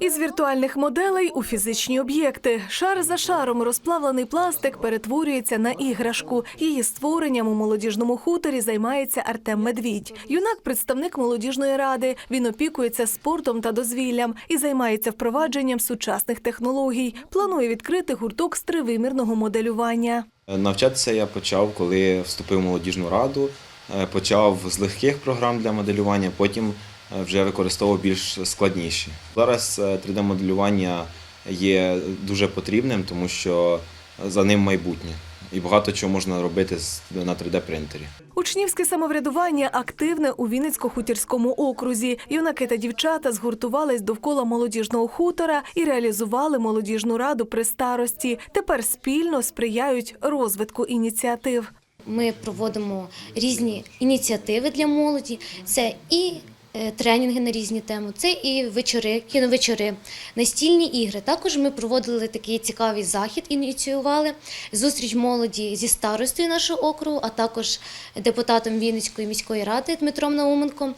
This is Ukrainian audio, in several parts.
Із віртуальних моделей у фізичні об'єкти. Шар за шаром розплавлений пластик перетворюється на іграшку. Її створенням у молодіжному хуторі займається Артем Медвідь. Юнак представник молодіжної ради. Він опікується спортом та дозвіллям і займається впровадженням сучасних технологій. Планує відкрити гурток з тривимірного моделювання. Навчатися я почав, коли вступив в молодіжну раду. Е, Почав з легких програм для моделювання, потім вже використовував більш складніші. Зараз 3D-моделювання є дуже потрібним, тому що за ним майбутнє. І багато чого можна робити з- на 3D-принтері. Учнівське самоврядування активне у Вінницько-хутірському окрузі. Юнаки та дівчата згуртувались довкола молодіжного хутора і реалізували молодіжну раду при старості. Тепер спільно сприяють розвитку ініціатив. Ми проводимо різні ініціативи для молоді. Це і е, тренінги на різні теми, це і вечори, кіновечори, настільні ігри. Також ми проводили такий цікавий захід, ініціювали зустріч молоді зі старостою нашого округу, а також депутатом Вінницької міської ради Дмитром Науменком.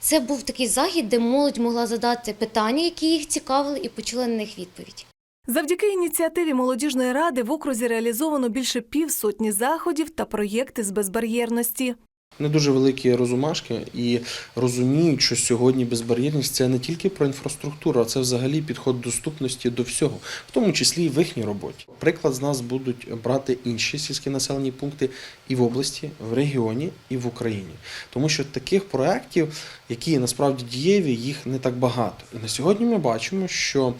Це був такий захід, де молодь могла задати питання, які їх цікавили, і почула на них відповідь. Завдяки ініціативі молодіжної ради в окрузі реалізовано більше півсотні заходів та проєкти з безбар'єрності. Не дуже великі розумашки і розуміють, що сьогодні безбар'єрність це не тільки про інфраструктуру, а це взагалі підход доступності до всього, в тому числі і в їхній роботі. Приклад з нас будуть брати інші сільські населені пункти і в області, в регіоні, і в Україні. Тому що таких проєктів, які насправді дієві, їх не так багато. І на сьогодні ми бачимо, що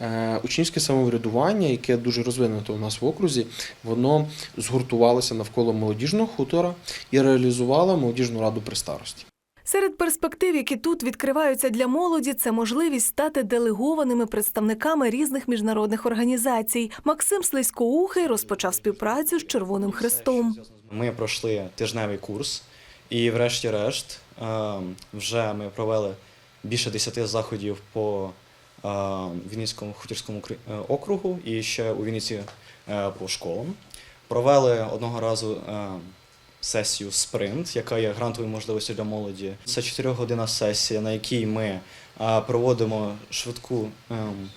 е, учнівське самоврядування, яке дуже розвинуто у нас в окрузі, воно згуртувалося навколо молодіжного хутора і реалізувало молодіжну раду при старості. Серед перспектив, які тут відкриваються для молоді, це можливість стати делегованими представниками різних міжнародних організацій. Максим Слизькоухий розпочав співпрацю з Червоним Хрестом. Ми пройшли тижневий курс, і, врешті-решт, е, вже ми провели більше 10 заходів по е, Вінницькому хутірському е, округу і ще у Вінниці по школам. Провели одного разу сесію спринт, яка є грантовою можливістю для молоді. Це 4-годинна сесія, на якій ми проводимо швидку. ем,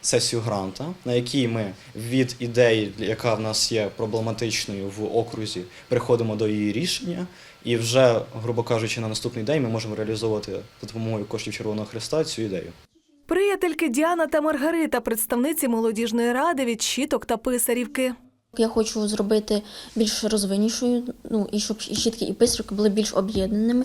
сесію гранта, на якій ми від ідеї, яка в нас є проблематичною в окрузі, приходимо до її рішення, і вже, грубо кажучи, на наступний день ми можемо реалізовувати за допомогою коштів Червоного Христа цю ідею. Приятельки Діана та Маргарита, представниці молодіжної ради від щіток та писарівки. Я хочу зробити більш розвиннішою, ну і щоб щітки і писарки були більш об'єднаними.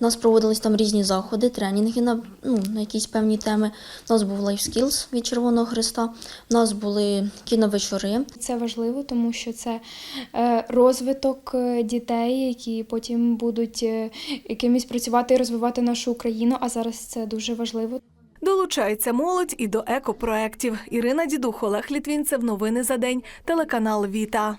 У нас проводились там різні заходи, тренінги на, ну, на якісь певні теми. У нас був Life Skills від Червоного Христа, у нас були кіновечори. Це важливо, тому що це е, розвиток е, дітей, які потім будуть е, якимось працювати і розвивати нашу Україну. А зараз це дуже важливо. Долучається молодь і до екопроєктів. Ірина Дідух, Олег. Новини за день. Телеканал Віта.